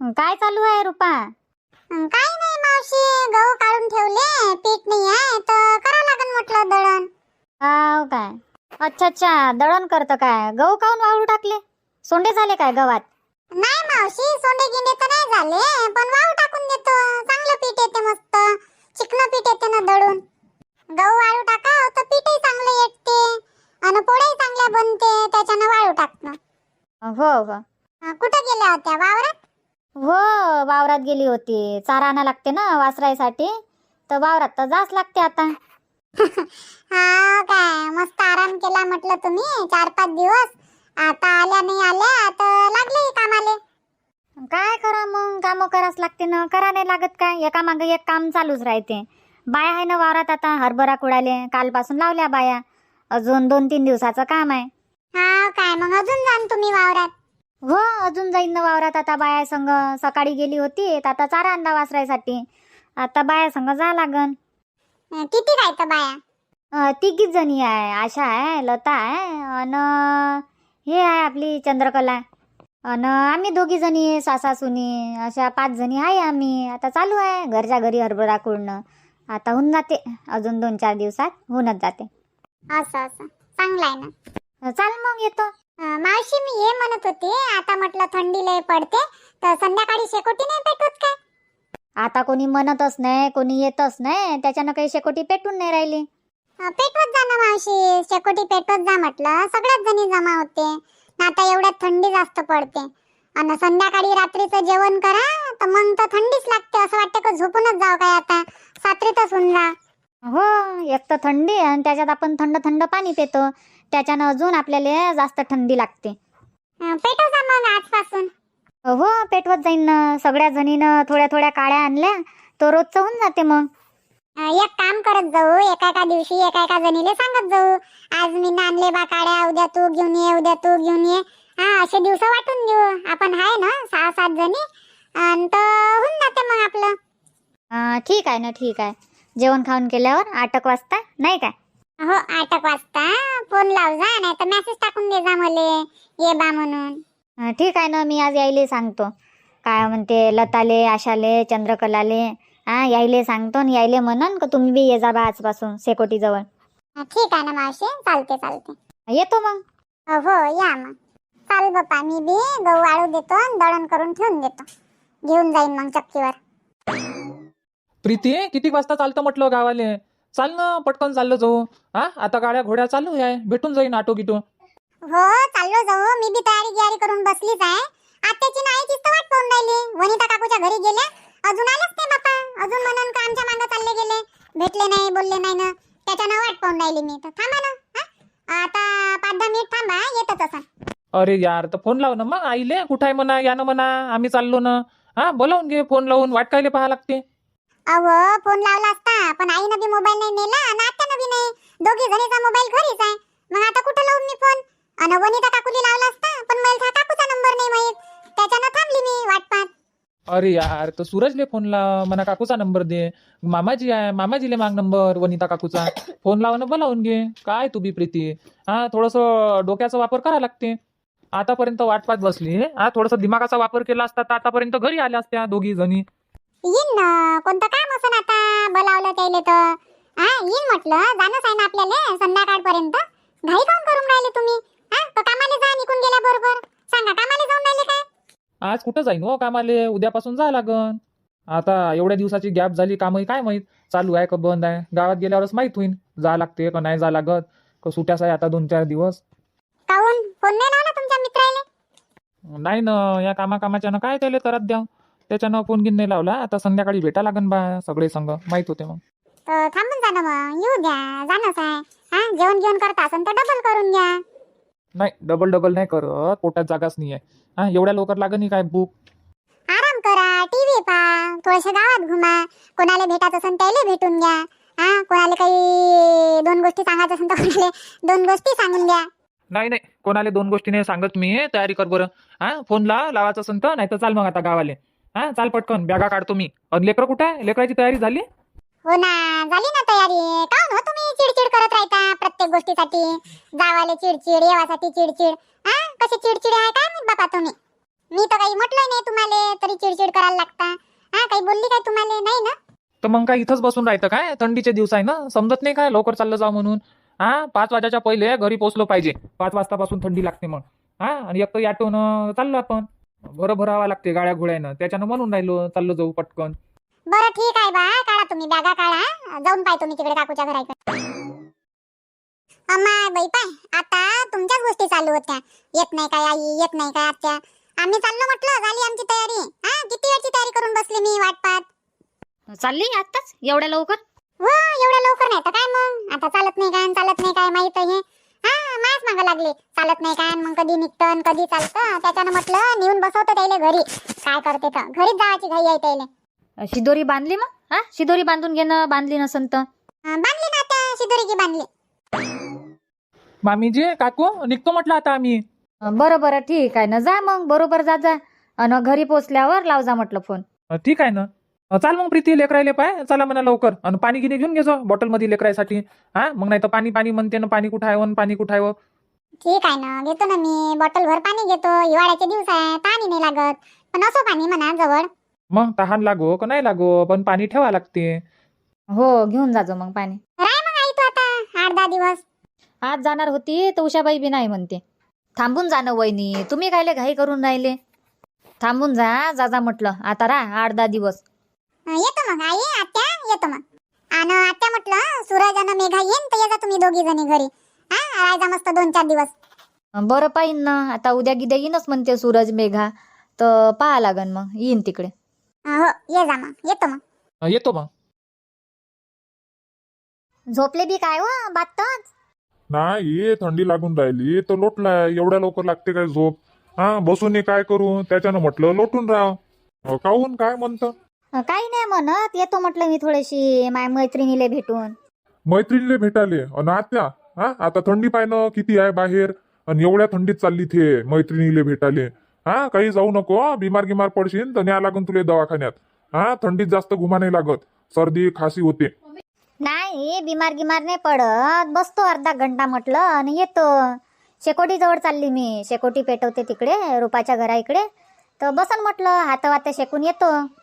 काय चालू आहे रुपा? काही नाही मावशी गहू काढून ठेवले पीठ नाही आहे तर करा लागन म्हटलं दळण. हाव काय? अच्छा अच्छा दळण करतं काय? गहू काऊन वाळू टाकले? सोंडे झाले काय गव्हात? नाही मावशी सोंडे गिंडे तर नाही झाले पण वाळू टाकून देतो. चांगलं पीठ येते मस्त चिकन पीठ येते ना दळून. गहू वाळू टाका तर पीठही चांगलं येते आणि पोळ्याही चांगल्या बनते त्याच्यानं वाळू टाकणं. हो हो. कुठं गेल्या होत्या? वावरात? हो वावरात गेली होती. चारा आणा लागते ना वासरायसाठी. तर वावरात तर जाच लागते आता. हा काय मस्त आराम केला म्हटलं तुम्ही चार पाच दिवस. आता आल्या नाही आल्या तर लागले कामाले. काय करा मग कामं करावंच लागते ना. करा नाही लागत काय? एका मागे एक काम चालूच राहते. बाया आहे ना वावरात आता हरभरा कुडाले कालपासून लावल्या बाया. अजून दोन तीन दिवसाचं काम आहे. हा काय मग अजून जाण तुम्ही वावरात. हो अजून जाईन ना वावरात. आता बाया संग सकाळी गेली होती. तर आता चारा आणला वासरायसाठी. आता बाया संग जा लागन. अं, किती राहतं बाया? अं, तिघीच जणी आहे. आशा आहे लता आहे अन हे आहे आपली चंद्रकला. अन आम्ही दोघी जणी सासा सुनी अशा पाच जणी आहे आम्ही. आता चालू आहे. घरच्या घरी हरभरा कुडणं आता होऊन जाते. अजून दोन चार दिवसात होऊनच जाते. असं असं. चांगलं आहे ना. चाल मग येतो. मावशी मी हे म्हणत होते. आता म्हटलं थंडी लय पडते तर संध्याकाळी शेकोटी नाही पेटवत काय? आता कोणी म्हणतच नाही कोणी येतच नाही त्याच्यानं काही शेकोटी पेटून नाही राहिली. अं, पेटवत जा ना मावशी शेकोटी पेटवत जा म्हटलं. सगळ्याच जणी जमा होते. न आता एवढ्यात थंडी जास्त पडते. आणि संध्याकाळी रात्रीचं जेवण करा तर मग तर थंडीच लागते. असं वाटतं का झोपूनच जाव काय आता? सात्रीतच होऊन जा. हो एक तर थंडी आणि त्याच्यात आपण थंड थंड पाणी पितो. त्याच्यानं अजून आपल्याला जास्त थंडी लागते. पेटव जा मग आजपासून. हो पेटवत जाईन ना. सगळ्या जणीनं थोड्या थोड्या काळ्या आणल्या तो रोजचं होऊन जाते मग. अं, एक काम करत जाऊ. एका एका दिवशी एका एका जणीले सांगत जाऊ. आज मी आणले बा काड्या उद्या तू घेऊन ये उद्या तू घेऊन ये. हा असे दिवस वाटून देऊ. आपण आहे ना सहा सात जणी तर होऊन जाते मग आपलं. अं, ठीक आहे ना ठीक आहे. जेवण खाऊन केल्यावर आठ एक वाजता नाही काय? हो आठ एक वाजता. फोन लाव जा नाही तर मेसेज टाकून दे जा मले. ये बा म्हणून. अं, ठीक आहे ना मी आज यायले सांगतो. काय म्हणते लताले आशाले चंद्रकलाले. हा यायले सांगतो आणि यायले म्हणन का तुम्ही बी ये जा बा आजपासून सेकोटी जवळ ठीक आहे ना मावशी. चालते चालते. येतो मग. अं, हो या मग. चाल बाप्पा मी बी गहू वाळू देतो आणि दळण करून ठेवून देतो. घेऊन जाईन मग चक्कीवर. प्रीती किती वाजता चालतं म्हटलं गावाले? चाल ना पटकन चाललो जाऊ. हा आता गाड्या घोड्या चालू आहे. भेटून जाईन ऑटो गिटो. हो चाललो जाऊ. मी बी तयारी गियारी करून बसलीच आहे. आत्याची नाईचीच तर वाट पाहून राहिली. वनिता काकूच्या घरी गेल्या. अजून आलेच नाही बापा अजून म्हणून का आमच्या मागं चालले गेले? भेटले नाही बोलले नाही ना. त्याच्यानं वाट पाहून राहिली मी. तर थांबा ना हा? आता पाच दहा मिनिट थांबा येतच असा अरे यार तर फोन लाव ना मग. आईले कुठं आहे म्हणा या ना म्हणा आम्ही चाललो ना. हा बोलावून घे फोन लावून. वाट कायले पाहा लागते? अव फोन लावला असता पण आईनं बी मोबाईल नाही नेला आणि आत्यानं बी नाही. दोघी जणीचा मोबाईल घरीच आहे. मग आता कुठं लावून मी फोन अन वनिता काकूली लावला असता पण मला काकूचा नंबर नाही माहीत. त्याच्यानं थांबली मी वाट पाहत अरे यार तर सूरजले फोन लाव मना काकूचा नंबर दे. मामाजी आहे मामाजीले माग नंबर वनिता काकूचा. फोन लावणं बोलावून घे. काय तू बी प्रीती? हा थोडंसं डोक्याचा वापर करा लागते. आतापर्यंत वाट पाहत बसली. हा थोडंसं दिमागाचा वापर केला असता तर आतापर्यंत घरी आल्या असत्या दोघी जणी. येईन ना. कोणतं काम असं आता? बोलावलं त्याले तर. हा येईन म्हटलं. जाणंच आहे ना आपल्याला संध्याकाळपर्यंत. घाई काऊन करून राहिले तुम्ही? हा तो कामाला जा निघून गेल्या बरोबर. सांगा कामाला जाऊन राहिले काय? आज कुठं जाईन हो कामाले? उद्यापासून जा लागन. आता एवढ्या दिवसाची गॅप झाली कामही काय माहीत? चालू आहे का बंद आहे? गावात गेल्यावरच माहीत होईन. जा लागते का नाही जा लागत? का सुट्याच आहे आता दोन चार दिवस? काऊन? फोन नाही लावला तुमच्या मित्राले? नाही ना. या कामा कामाच्यानं काय त्याला करत द्या त्याच्यानं फोन गिन नाही लावला. आता संध्याकाळी भेटा लागन बा सगळे संघ. माहीत होते मग. तर थांबून जा ना मग. येऊ द्या. जाणंच आहे हा जेवण जेवण करता असेल तर डबल करून घ्या. नाही डबल डबल नाही करत. पोटात जागाच नाही आहे हा एवढ्या लवकर लागन काय भूक? आराम करा. टीव्ही पहा थोडेसे गावात घुमा. कोणाला भेटायचं असेल त्याला भेटून घ्या. हा कोणाला काही दोन गोष्टी सांगायचं असेल तर कोणाला दोन गोष्टी सांगून द्या. नाही नाही. कोणाला दोन गोष्टी नाही सांगत मी. तयारी कर बरं. हा फोन ला लावायचं असेल तर. नाही तर चाल मग आता गावाले. हा चाल पटकन बॅगा काढतो मी. अन लेकरं कुठं आहे? लेकराची तयारी झाली? हो ना झाली ना तयारी. काऊन हो तुम्ही चिडचिड करत राहता प्रत्येक गोष्टीसाठी? जावाले चिडचिड येवासाठी चिडचिड. हा कशी चिडचिड आहे काय माहीत बापा तुम्ही? मी तर काही म्हटलंय नाही तुम्हाला तरी चिडचिड करायला लागता. हा काही बोलली काय तुम्हाला? नाही ना? तर मग काय इथंच बसून राहतं काय? थंडीचे दिवस आहे ना? समजत नाही काय लवकर चाललं जाऊ म्हणून? हा पाच वाजाच्या पहिले घरी पोहोचलो पाहिजे. पाच वाजतापासून थंडी लागते मग. हा आणि एक तर ऑटोनं चाललो आपण. भरं भरावा लागते गाड्या घोड्यानं त्याच्यानं म्हणून राहिलो चाललो जाऊ पटकन. बरं ठीक आहे बा काढा तुम्ही बॅगा काढा. जाऊन पाहतो मी तिकडे काकूच्या घराकडे अम्मा बाई पाय आता तुमच्याच गोष्टी चालू होत्या. येत नाही काय आई येत नाही काय आत्या. आम्ही चाललो म्हटलं झाली आमची तयारी. हा किती वेळची तयारी करून बसली मी वाट पाहत चालली आत्ताच? एवढ्या लवकर? हो एवढ्या लवकर नाही तर काय मग? आता चालत नाही काय चालत नाही काय माहीत आहे. मायाच मागं लागले. चालत नाही काय मग कधी निघतं कधी चालतं. त्याच्यानं म्हटलं नेऊन बसवतो त्याला घरी. काय करते तर. घरीच जावाची घाई आहे त्याला. शिदोरी बांधली मग? हा? शिदोरी बांधून घेणं बांधली नसन तर? बांधली ना त्या शिदोरी की बांधली. मामीजी काकू निघतो म्हटलं आता आम्ही. बरं बरं ठीक आहे ना. जा मग. बरोबर जा जा. अन घरी पोचल्यावर लाव जा म्हटलं फोन. ठीक आहे ना. चाल मग प्रीती लेकरायले पाय. चला म्हणा लवकर. आणि पाणी गिनी घेऊन घेजो बॉटलमध्ये लेकरायसाठी. हा? मग नाही तर पाणी पाणी म्हणते ना पाणी कुठं आहे वन पाणी कुठं आहे व. ठीक आहे ना. घेतो ना मी. बॉटल भर पाणी घेतो. हिवाळ्याचे दिवस आहे. पाणी नाही लागत. पण असो पाणी म्हणा जवळ. मग तहान लागो का नाही लागो? पण पाणी ठेवा लागते. हो घेऊन जाजो मग पाणी. राय मग आई तू आता. आठ दहा दिवस. आज जाणार होती तर उषाबाई बी नाही म्हणते. थांबून जा ना वहिनी. तुम्ही कायले घाई करून राहिले? थांबून जा जा जा म्हटलं. आता राहा आठ दहा दिवस. येतो मग आई आत्या येतो मग. आणि आत्या म्हटलं सूरज आणि मेघा येईन तर येजा तुम्ही दोघी जणी घरी. हा राहायचा मस्त दोन चार दिवस. बरं पाहिन ना आता उद्या गिद्या येईनच म्हणते सूरज मेघा. तर पाहा लागन मग येईन तिकडे. अं, हो ये जा मग येतो मग. अं, येतो मग. झोपले बी काय हो बातच? नाही थंडी लागून राहिली तर लोटलाय एवढ्या लवकर लागते काय झोप? हा बसून हे काय करू? त्याच्यानं म्हटलं लोटून राह. काहून काय म्हणतं? काही नाही म्हणत. येतो म्हटलं मी थोडीशी माय मैत्रिणीले भेटून. मैत्रिणीले भेटाले? अन आत्या? हा? आता थंडी पाहिनं किती आहे बाहेर? आणि एवढ्या थंडीत चालली थे मैत्रिणीले भेटाले. हा? काही जाऊ नको हं. बिमार गिमार पडशील तर न्या लागून तुले दवाखान्यात. हा? थंडीत जास्त घुमा नाही लागत. सर्दी खासी होते. नाही बिमार गिमार नाही पडत. बसतो अर्धा घंटा म्हटलं आणि येतो. शेकोटी जवळ चालली मी. शेकोटी पेटवते तिकडे रुपाच्या घरा इकडे. तर बसन म्हटलं हात वात शेकून येतो.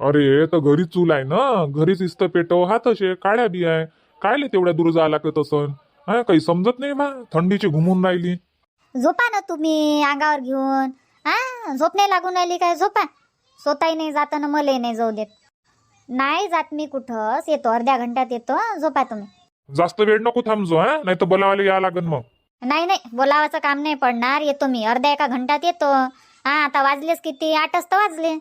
अरे तर घरीच चूल आहे ना? घरीच इस्त पेटव हा तसे काळ्या बी आहे. कायले तेवढ्या दूर जा लागत असन हा काही समजत नाही बा थंडीची घुमून राहिली. झोपा ना तुम्ही अंगावर घेऊन. हा झोप नाही लागून राहिली काय? झोपा. स्वतःही नाही जात ना मलाही नाही जाऊ देत. नाही जात मी कुठंच. येतो अर्ध्या घंट्यात येतो झोपा तुम्ही. जास्त वेळ नको थांबजो हा. नाही तर बोलावाले या लागन मग. नाही नाही बोलावाचं काम नाही पडणार. येतो मी. अर्ध्या एका घंट्यात येतो. हा आता वाजलेच किती? आठच तर वाजले.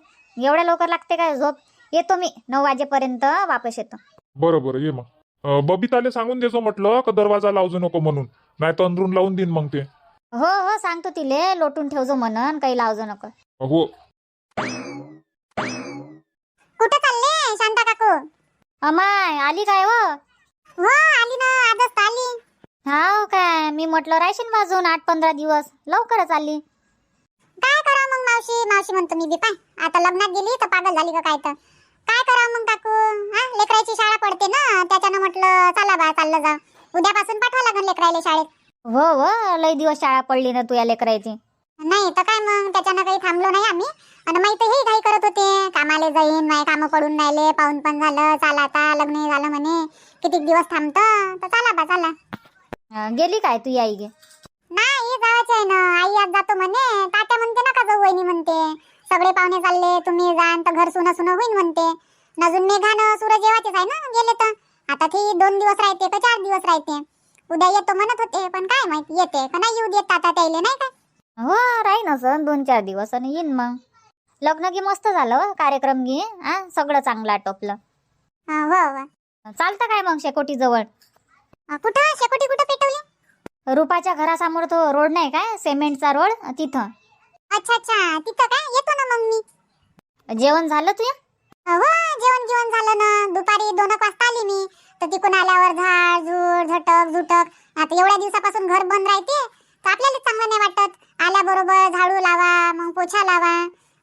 एवढ्या लवकर लागते काय? झोप. येतो मी. नऊ वाजेपर्यंत वापस येतो. बरं बरं. ये मग. अं, बबिताले सांगून देजो म्हटलं का दरवाजा लावजो नको म्हणून. नाही तर अंदरून लावून देईन मग ते. हो हो. सांगतो तिले. लोटून ठेवजो म्हणून. काही लावजो नको. हो. कुठं चालले? शांता काकू? अमाय आली काय हो? हो आली ना. आजच तर आली. हाव काय? मी म्हटलं राहशील वाजून आठ पंधरा दिवस. लवकरच आली. काय मग मावशी मावशी म्हणतो मी बी पाय. आता लग्नात गेली तर पागल झाली का काय तर. काय करा मग काकू? हा? लेकराची शाळा पडते ना त्याच्यानं म्हटलं चला बा चाललं जा. उद्यापासून पाठवा लागेल लेकरायला शाळेत. हो हो लई दिवस शाळा पडली ना तू या लेकरायची. नाही तर काय मग? त्याच्यानं काही थांबलो नाही आम्ही. आणि माहिती हे घाई करत होते. कामाला जाईन माझे कामं पडून राहिले पाहून पण झालं चला आता लग्न झालं म्हणे. किती दिवस थांबतं? तर चला बा चला. अं, गेली काय तू आई गे नाही आहे ना आई आज जातो म्हणे. तात्या म्हणते नका जाऊ वहिनी म्हणते. सगळे पाहुणे चालले तुम्ही जाण तर घर सुनं सुनं होईन म्हणते. अजून मेघानं सूरज येवाचेच आहे ना गेले तर. आता ते दोन दिवस राहते का चार दिवस राहते. उद्या येतो म्हणत होते पण काय माहिती येते का नाही येऊ देत आता त्याले नाही काय हो राहीन असं दोन चार दिवस आणि येईन मग. लग्न की मस्त झालं हो, कार्यक्रम घे हा सगळं चांगलं आटोपलं. हा, हो. चालतं काय मग शेकोटी जवळ कुठं शेकोटी कुठं पेटवली? रुपाच्या घरासमोर तो रोड नाही काय? सिमेंटचा रोड तिथं. अच्छा अच्छा. तिथं काय? येतो ना मग मी. जेवण झालं तुझ्या हो जेवण जेवण झालं ना. दुपारी दोन वाजता आली मी. तर तिकून आल्यावर झाड झुड झटक झुटक. आता एवढ्या दिवसापासून घर बंद राहते. तर आपल्याला चांगलं नाही वाटत. आल्याबरोबर झाडू लावा मग पोछा लावा.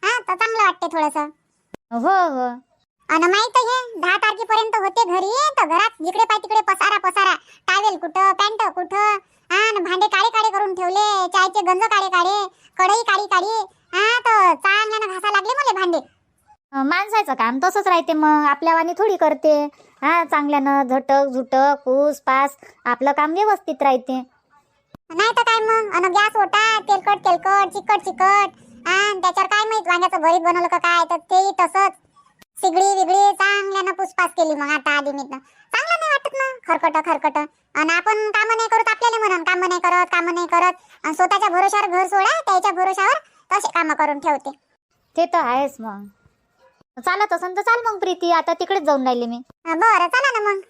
हा तर चांगलं वाटते थोडस. हो हो. आणि माहीत आहे दहा तारखेपर्यंत होते घरी. तर घरात जिकडे पाय तिकडे पसारा पसारा. टावेल कुठं पॅन्ट कुठं? हा भांडे काळे काळे करून ठेवले चायचे गंज काळे काळे कढई काळी काळी. हा तर चांगल्यानं घासा लागले मला भांडे. माणसाचं काम तसंच राहते मग आपल्या वाणी थोडी करते. हा चांगल्यानं झटक झुटक पूस पास आपलं काम व्यवस्थित राहते. नाही तर काय मग अन गॅस ओटा तेलकट तेलकट चिकट चिकट. हा त्याच्यावर काय माहीत वांग्याचं भरीत बनवलं का काय तर तेही तसंच. सिगडी विगडी चांगल्यानं पुसपास केली मग आता आधी मी चांगलं नाही वाटत ना खरकट खरकट आणि आपण कामं नाही करत आपल्याला म्हणून कामं नाही करत कामं नाही करत. आणि स्वतःच्या भरोशावर घर सोडा त्याच्या भरोशावर तसे कामं करून ठेवते. ते तर आहेच मग. चालत असन तर चाल मग प्रीती आता तिकडेच जाऊन राहिले मी. हा, बरं चला ना मग.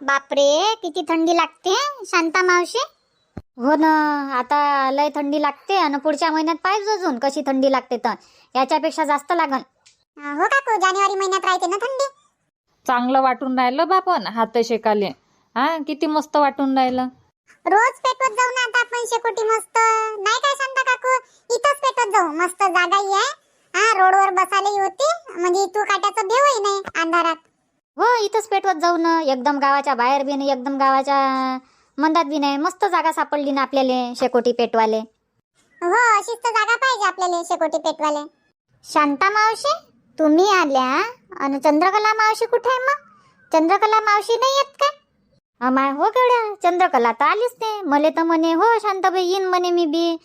बापरे किती थंडी लागते शांता मावशी. हो ना आता लय थंडी लागते आणि पुढच्या महिन्यात पाहिजे अजून कशी थंडी लागते तर. याच्यापेक्षा जास्त लागन. अं, हो काकू जानेवारी महिन्यात राहते ना थंडी. चांगलं वाटून राहिलं बापन हात शेकाले. हा किती मस्त वाटून राहिलं. रोज पेटवत जाऊ ना आता आपण शेकोटी मस्त. नाही काय शांता काकू इथंच पेटवत जाऊ. मस्त जागाही आहे. हा रोडवर बसायलाही होती. म्हणजे इथू काट्याचं भेवही नाही अंधारात. हो इथंच पेटवत जाऊ ना. एकदम गावाच्या बाहेर बी नाही एकदम गावाच्या मंदात बी नाही. मस्त जागा सापडली ना आपल्याला शेकोटी पेटवाले. हो अशीच तर जागा पाहिजे आपल्याला शेकोटी पेटवाले. शांता मावशी? तुम्ही आल्या आणि चंद्रकला मावशी कुठे आहे मग? चंद्रकला मावशी नाही येत का अमाय हो गड्या चंद्रकला तर आलीच ते मले तर म्हणे हो शांताबाई येईन म्हणे मी बी.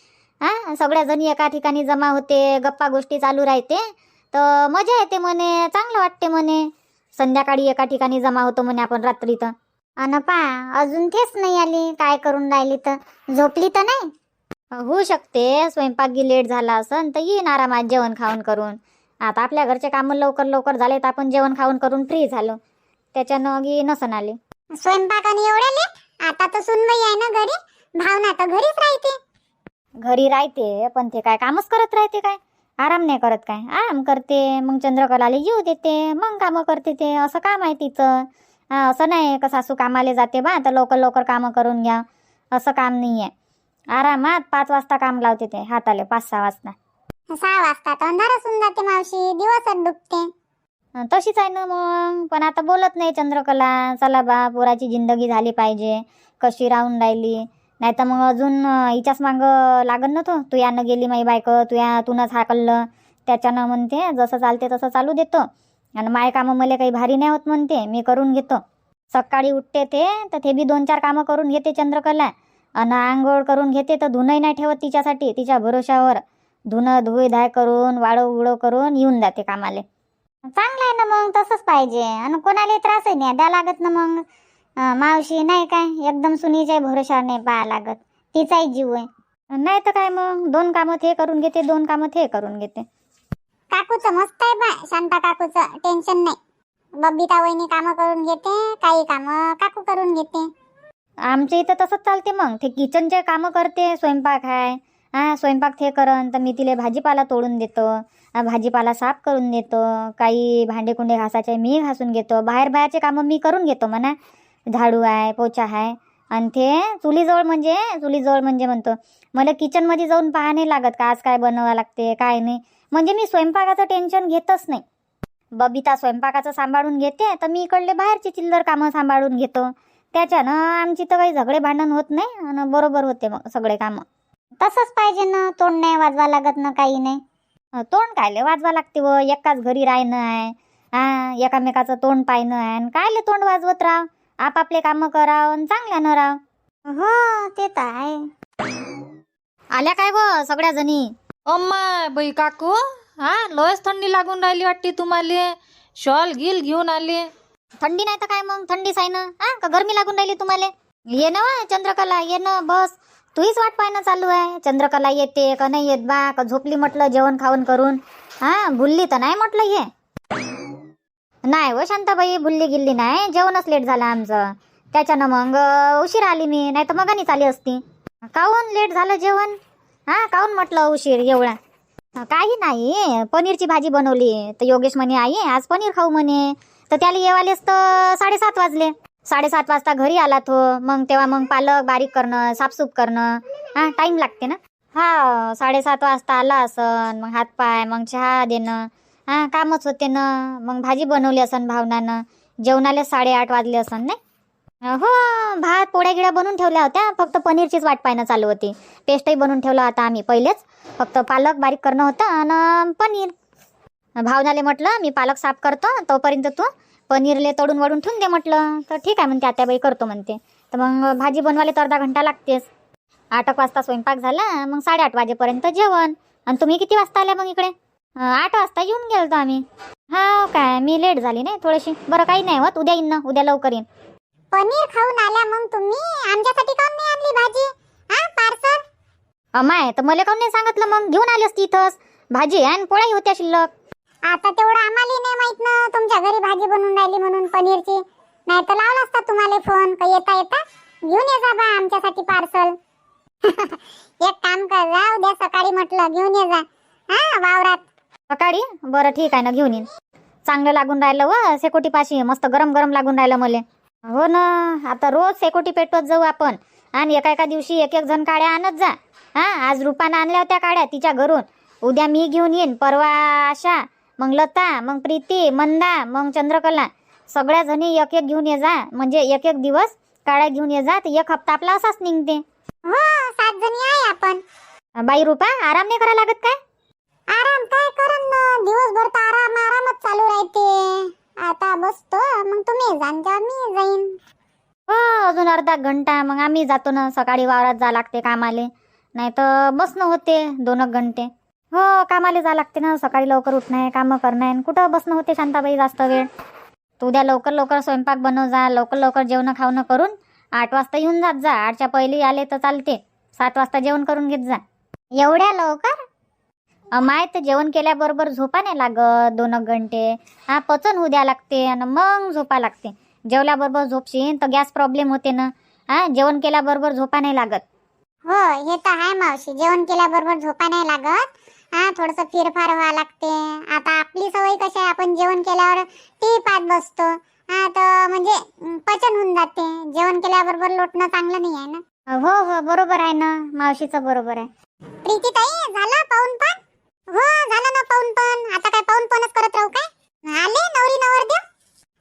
हा? सगळ्या जणी एका ठिकाणी जमा होते गप्पा गोष्टी चालू राहते. तर मजा येते म्हणे चांगलं वाटते म्हणे. संध्याकाळी एका ठिकाणी जमा होतो म्हणे आपण रात्री तर. अन पा अजून तेच नाही आली काय करून राहिली तर? झोपली तर नाही? होऊ शकते स्वयंपाक गी लेट झाला असन तर येईन आरामात जेवण खाऊन करून. आता आपल्या घरचे कामं लवकर लवकर झाले तर आपण जेवण खाऊन करून फ्री झालो. त्याच्यानं गी नसन आली. स्वयंपाकाने एवढे लेट? आता तर सुनबाई आहे ना घरी? भावना तर घरीच राहते. घरी राहते पण ते काय कामच करत राहते काय? आराम नाही करत काय? आराम करते मग चंद्रकलाला येऊ देते मग कामं करते ते असं काम आहे तिचं. हा, असं नाही का सासू कामाला जाते बा तर लवकर लवकर कामं करून घ्या. असं काम नाही आहे आरामात पाच वाजता काम लावते ते हाताले पाच सहा वाजता. सहा वाजता तर अंधारच होऊन जाते मावशी दिवसच डुबते तशीच आहे ना मग. पण आता बोलत नाही चंद्रकला. चला बा पोराची जिंदगी झाली पाहिजे. कशी राहून राहिली. नाही तर मग अजून हिच्याच मागं लागन ना तो. तू यानं गेली माई बायक तू या तूनच हाकललं. त्याच्यानं म्हणते जसं चालते तसं चालू देतो. आणि माय कामं मला काही भारी नाही होत म्हणते मी करून घेतो. सकाळी उठते ते तर ते बी दोन चार कामं करून घेते चंद्रकला. आणि आंघोळ करून घेते तर धुनही नाही ठेवत तिच्यासाठी तिच्या भरोशावर. धुणं धुई धाय करून वाळव उडव करून येऊन जाते कामाले. चांगलं आहे ना मग तसंच पाहिजे. आणि कोणाला त्रासही नाही द्या लागत ना मग. मावशी नाही काय एकदम सुनीच्या भरोशावर नाही पाहा लागत. तिचाही जीव आहे. नाही तर काय मग दोन कामं ते करून घेते दोन कामं ते करून घेते. काकूचं मस्त आहे बा शांता काकूचं टेन्शन नाही. बबिता वहिनी कामं करून घेते काही कामं काकू करून घेते. आमच्या इथं तसंच चालते मग ते किचनचे कामं करते स्वयंपाक आहे. हा स्वयंपाक ते करन तर मी तिला भाजीपाला तोडून देतो. भाजीपाला साफ करून देतो. काही भांडे कुंडे घासायचे मी घासून घेतो. बाहेर बाहेरचे कामं मी करून घेतो म्हणा. झाडू आहे पोचा आहे. आणि ते चुलीजवळ म्हणजे चुलीजवळ म्हणजे म्हणतो मला किचनमध्ये जाऊन पाहा नाही लागत का आज काय बनवावं लागते काय नाही. म्हणजे मी स्वयंपाकाचं टेन्शन घेतच नाही. बबिता स्वयंपाकाचं सांभाळून घेते तर मी इकडले बाहेरची चिल्लर कामं सांभाळून घेतो. त्याच्यानं आमची तर काही झगडे भांडण होत नाही आणि बरोबर होते मग सगळे कामं. तसंच पाहिजे ना तोंड नाही वाजवा लागत ना काही नाही. तोंड कायले वाजवा लागते व एकाच घरी राहणं आहे. हा एकामेकाचं तोंड पाहणं आहे आणि कायले तोंड वाजवत राव? आपापले कामं कराव आणि चांगल्यानं राव. हो ते तर आहे. आल्या काय व सगळ्या जणी? अम्मा बाई काकू हा लयच थंडी लागून राहिली वाटते तुम्हाला. शॉल गिल घेऊन आले. थंडी नाही तर काय मग? थंडीच आहे ना हा का गरमी लागून राहिली तुम्हाला? ये ना वा, चंद्रकला ये ना बस. तूहीच वाट पाहणं चालू आहे. चंद्रकला येते का नाही येत बा? का झोपली म्हटलं जेवण खाऊन करून? हा भुलली तर नाही म्हटलं ये नाही व शांताबाई भुलली गिल्ली नाही. जेवणच लेट झालं आमचं. त्याच्यानं मग उशीर आली मी. नाही तर मगानीच आली असती. काहून लेट झालं जेवण? हा काहून म्हटलं उशीर एवढा? काही नाही. पनीरची भाजी बनवली. तर योगेश म्हणे आई आज पनीर खाऊ म्हणे. तर त्याला येवालेच तर साडेसात वाजले. साडेसात वाजता घरी आला तो. मग तेव्हा मग पालक बारीक करणं साफसूफ करणं हा टाइम लागते ना? हा साडेसात वाजता आला असन मग हातपाय मग चहा देणं हा कामच होते ना? मग भाजी बनवली असन भावनानं. जेवणाला साडेआठ वाजले असन नाही? हो भात पोळ्या गिळ्या बनवून ठेवल्या होत्या. फक्त पनीरचीच वाट पाहणं चालू होती. पेस्टही बनवून ठेवला होता आम्ही पहिलेच. फक्त पालक बारीक करणं होतं आणि पनीर. भावनाले म्हटलं मी पालक साफ करतो तोपर्यंत तू पनीरले तळून वडून ठेवून दे म्हटलं. तर ठीक आहे म्हणते आत्याबाई करतो म्हणते. तर मग भाजी बनवायला तर अर्धा घंटा लागतेच. आठ वाजता स्वयंपाक झाला मग साडेआठ वाजेपर्यंत जेवण. आणि तुम्ही किती वाजता आल्या मग इकडे? आठ वाजता येऊन गेलतो आम्ही. हा काय मी लेट झाली नाही थोडीशी. बरं काही नाही होत उद्या येईन ना उद्या लवकर येईन. पनीर खाऊन आल्या मग तुम्ही? आमच्यासाठी काऊन नाही आणली भाजी? हा पार्सल? अमाय तर मला काऊन नाही सांगितलं मग? घेऊन आली असती इथंच भाजी आणि पोळ्याही होत्या शिल्लक. आता तेवढं आम्हाला नाही माहीत ना. तुमच्या घरी भाजी बनवून राहिली म्हणून पनीरची. नाही तर लावला असता तुम्हाला फोन का येता येता? घेऊन ये जा बा आमच्यासाठी पार्सल एक काम कर जा उद्या सकाळी म्हटलं घेऊन ये जा. हा वावरात. सकाळी? बरं ठीक आहे ना घेऊन येईन चांगलं लागून राहिलं व सेकोटी पाशी मस्त गरम गरम लागून राहिलं मले. हो ना आता रोज सेकोटी पेटवत जाऊ आपण. आणि एका एका दिवशी एक एक जण काड्या आणत जा. हा आज रुपानं आणल्या होत्या काड्या तिच्या घरून. उद्या मी घेऊन येईन परवा आशा. मग लता मग प्रीती मंदा मग चंद्रकला. सगळ्या जणी एक एक घेऊन ये जा. म्हणजे एक एक दिवस काड्या घेऊन ये जा. तर एक हप्ता आपला असाच निघते. हो सात जणी आहे आपण. बाई रुपा आराम नाही करायला लागत काय? आराम काय करन दिवसभर तर आराम आरामच चालू राहते. आता बसतो. मग तुम्ही जाण तेव्हा मी जाईन. हो अजून अर्धा घंटा. मग आम्ही जातो ना. सकाळी वावरात जा लागते कामाले. नाही तर बसणं होते दोन घंटे. हो कामाले जा लागते ना. सकाळी लवकर उठणं आहे कामं करणं आहे. आणि कुठं बसणं होते शांताबाई? जास्त वेळ. तू उद्या लवकर लवकर स्वयंपाक बनव जा. लवकर लवकर जेवण खावणं करून आठ वाजता येऊन जात जा. आठच्या पहिली आले तर चालते. सात वाजता जेवण करून घेत जा. एवढ्या लवकर? माय तर जेवण केल्याबरोबर झोपा नाही लागत दोन एक घंटे. हा पचन होऊ द्या लागते आणि मग झोपा लागते. जेवल्याबरोबर झोपशील तर गॅस प्रॉब्लेम होते ना. हा जेवण केल्याबरोबर झोपा नाही लागत. हो हे तर आहे मावशी. जेवण केल्याबरोबर झोपा नाही लागत. हा थोडस फिरफार व्हावं लागते. आता आपली सवय कशी आहे आपण जेवण केल्यावर टी पाहत बसतो. हा तर म्हणजे पचन होऊन जाते. जेवण केल्याबरोबर लोटणं चांगलं नाही आहे ना? हो हो बरोबर आहे ना. मावशीचं बरोबर आहे. प्रीती ताई झालं पाऊन पण हो झालं ना पाऊन पण आता काय पाऊन पणच करत राहू काय? आले नवरी नवरदेव?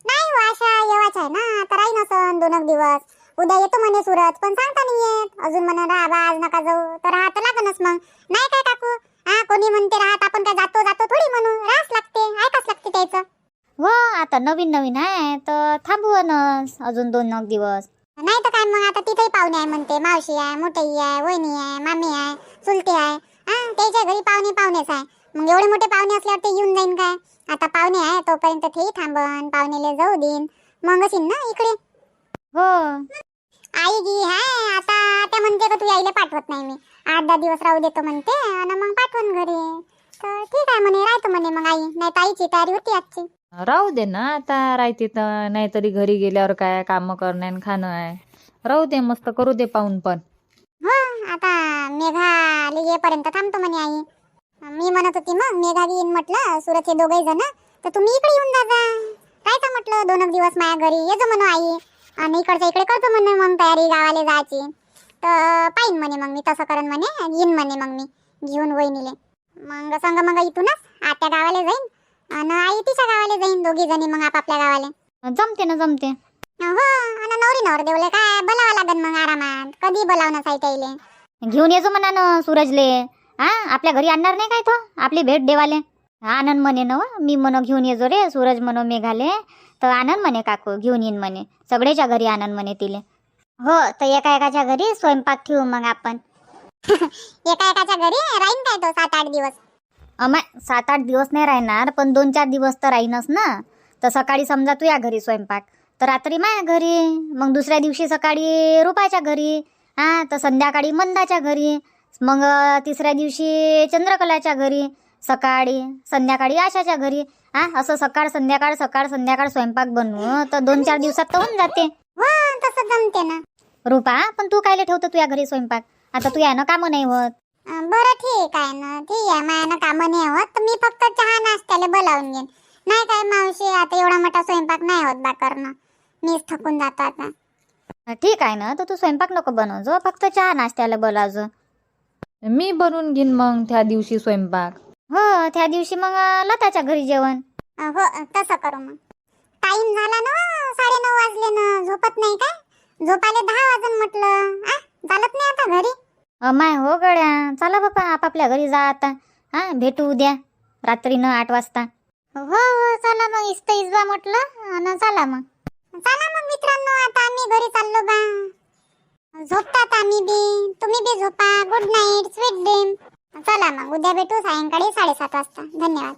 नाही हो आशा येवाच आहे ना. आता राही नसन दोन दिवस. उद्या येतो म्हणे सुरत पण सांगता नाही येत. अजून म्हणे राहा आज नका जाऊ. तर राहा तर लागनच मग. नाही काय काकू? हा कोणी म्हणते राहत आपण काय जातो जातो थोडी म्हणू राहाच लागते ऐकाच लागते त्याचं. हो आता नवीन नवीन आहे तर थांबवनच अजून दोन एक दिवस. नाही तर काय मग आता तिथेही पाहुणे आहे म्हणते. मावशी आहे मोठई आहे वहिनी आहे मामी आहे चुलती आहे. हा त्याच्या घरी पाहुणे पाहुणेच आहे. मग एवढे मोठे पाहुणे असल्यावर ते येऊन जाईन काय? आता पाहुणे आहे तोपर्यंत तेही थांबन पाहुणेले जाऊ देईन. मग असेल ना इकडे? हो. आई गी हाय आता त्या म्हणते का तू आईला पाठवत नाही मी? आठ दहा दिवस राहू देतो म्हणते आणि मग पाठवून घरी. तर ठीक आहे म्हणे राहतो म्हणे मग आई नाही तर आईची तयारी होती आजची. राहू दे ना आता राहते तर नाहीतरी घरी गेल्यावर काय कामं करणं आणि खाणं आहे. राहू दे मस्त करू दे पाहून पण. हो आता मेघाला येईपर्यंत थांबतो म्हणे आई. मी म्हणत होती मग मेघा येईन म्हटलं सुरतचे दोघे जण तर तुम्ही इकडे येऊन जा जा. राहायचं म्हटलं दोन दिवस माझ्या घरी. ये म्हणू आई. आणि इकडच्या इकडे करतो म्हणे मग तयारी गावाला जायची. तर पाहिन म्हणे मग मी तसं करण म्हणे येईन म्हणे मग मी घेऊन वहिनीले. मग संग मग इथूनच आत्या गावाला जाईन आणि आई तिच्या गावाला जाईन दोघी जणी मग आपापल्या गावाला. जमते ना जमते. हो आणि नवरी नवर देवले काय बोलावं लागन मग आरामात कधी बोलावणं साईताईले घेऊन येजो म्हणा ना सूरजले. हा आपल्या घरी आणणार नाही काय तो? आपली भेट देवाले. आनंद म्हणे ना. मी म्हण घेऊन येजो रे सूरज म्हणो मेघाले. तर आनंद म्हणे काकू घेऊन येईन म्हणे. सगळेच्या घरी आनंद म्हणे तिले. हो तर एका एकाच्या घरी स्वयंपाक ठेवू मग आपण. एका एकाच्या घरी राहीन काय तो सात आठ दिवस? अमाय सात आठ दिवस नाही राहणार पण दोन चार दिवस तर राहीनच ना. तर सकाळी समजा तू या घरी स्वयंपाक. तर रात्री माझ्या घरी मग दुसऱ्या दिवशी सकाळी रुपाच्या घरी. हा तर संध्याकाळी मंदाच्या घरी. मग तिसऱ्या दिवशी चंद्रकलाच्या घरी. सकाळी संध्याकाळी आशाच्या घरी. हा असं सकाळ संध्याकाळ सकाळ संध्याकाळ स्वयंपाक बनवू तर दोन चार दिवसात तर होऊन जाते. हो तसं जमते ना. रुपा पण तू कायले ठेवतो तुझ्या घरी स्वयंपाक? आता तू यानं कामं नाही होत. अं, बरं ठीक आहे ना ठीक आहे. मायानं कामं नाही होत तर मी फक्त चहा नाश्त्याला बोलावून घेईन. नाही काय मावशी आता एवढा मोठा स्वयंपाक नाही होत बा करणं. मीच थकून जातो आता. ठीक आहे ना तर तू स्वयंपाक नको बनवजो फक्त चहा नाश्त्याला बोलावजो. मी बनवून घेईन मग त्या दिवशी स्वयंपाक. हो त्या दिवशी मग लताच्या घरी जेवण. हो तसं करू मग. टाइम झाला ना साडे नऊ वाजले ना झोपत नाही काय? झोपाले दहा वाजून म्हटलं आ चालत नाही आता घरी? अमाय हो गड्या चला बापा आपापल्या घरी जा आता. हा भेटू उद्या रात्रीनं आठ वाजता. हो हो चला मग इस्त इजवा म्हटलं आणि चला मग. चला मग मित्रांनो आता आम्ही घरी चाललो बा. झोपतात आम्ही बी. तुम्ही बी झोपा. गुड नाईट स्वीट ड्रीम चला मग उद्या भेटू सायंकाळी साडेसात वाजता. धन्यवाद.